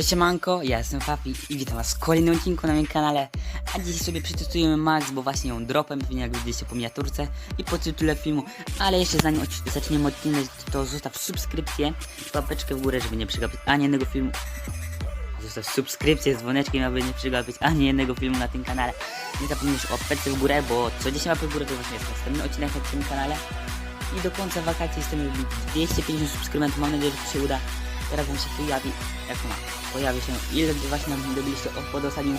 Cześć Manko, ja jestem Fafi i witam was w kolejnym odcinku na moim kanale. A dzisiaj sobie przetestujemy Max, bo właśnie ją dropem, pewnie jak widzieliście po miniaturce i po tytule filmu. Ale jeszcze zanim zaczniemy odcinek, to zostaw subskrypcję, łapeczkę w górę, żeby nie przegapić ani jednego filmu. Zostaw subskrypcję z dzwoneczkiem, aby nie przegapić ani jednego filmu na tym kanale. Nie zapomnisz o łapeczce w górę, bo co 10 łapek w górę to właśnie jest następny odcinek na tym kanale. I do końca wakacji wbić 250 subskrybentów. Mam nadzieję, że to się uda. Teraz wam się pojawi, jak ma, pojawi się, ile właśnie nam dobiliście pod ostatnim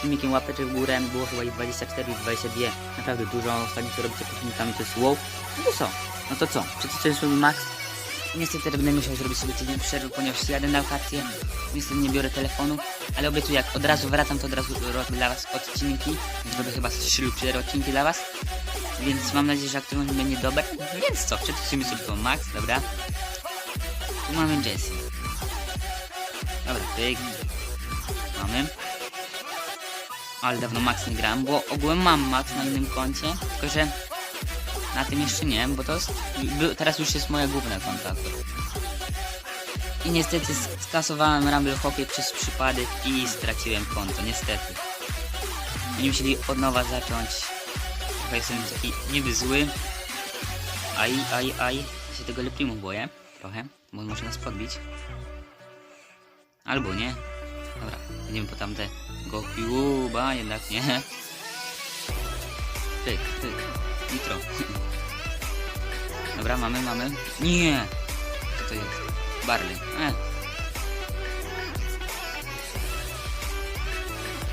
filmikiem łapeczek w górę, było chyba ich 24 i 22, naprawdę dużo, ostatnio co robicie pod filmikami to jest wow. No to co? No to co? Przeczytałem sobie Max. Niestety będę musiał zrobić sobie tydzień przerwy, ponieważ jadę na wakacje, niestety nie biorę telefonu, ale obiecuję, jak od razu wracam, to od razu robię dla was odcinki, zrobię chyba 3 lub 4 odcinki dla was. Więc mam nadzieję, że aktywność będzie dobre. Więc co, przeczytajmy sobie to Max, dobra? Mamy Jessie. Dobra, pyk. Mamy. Ale dawno Max nie grałem, bo ogółem mam Max na innym koncie, tylko że na tym jeszcze nie, bo to teraz już jest moja główna konta. I niestety sk- skasowałem Rumble Hockey przez przypadek i straciłem konto, niestety. Oni musieli od nowa zacząć Trochę jestem taki niby zły. Aj, aj, aj. Się tego Leprimu boję. Trochę, bo on może nas podbić. Albo nie. Dobra, idziemy po tamte Gokuba, jednak nie. Pyk, pyk. Nitro. Dobra, mamy, mamy. Nie! Co to jest? Barley. E.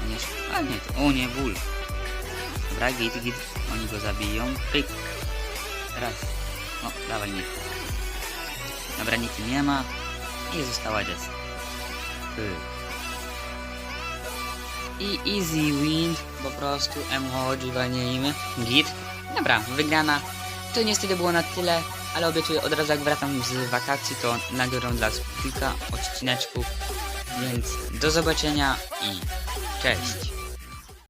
Nie, a nie, to, o nie, ból. Dobra, git, git. Oni go zabiją. Pyk. Raz. O, dawaj nie. Dobra, nikt nie ma. I została Jess. I easy win. Po prostu emoji walnijmy. Git. Dobra, wygrana. To niestety było na tyle, ale obiecuję od razu jak wracam z wakacji, to nagram dla was kilka odcineczków. Więc do zobaczenia i cześć.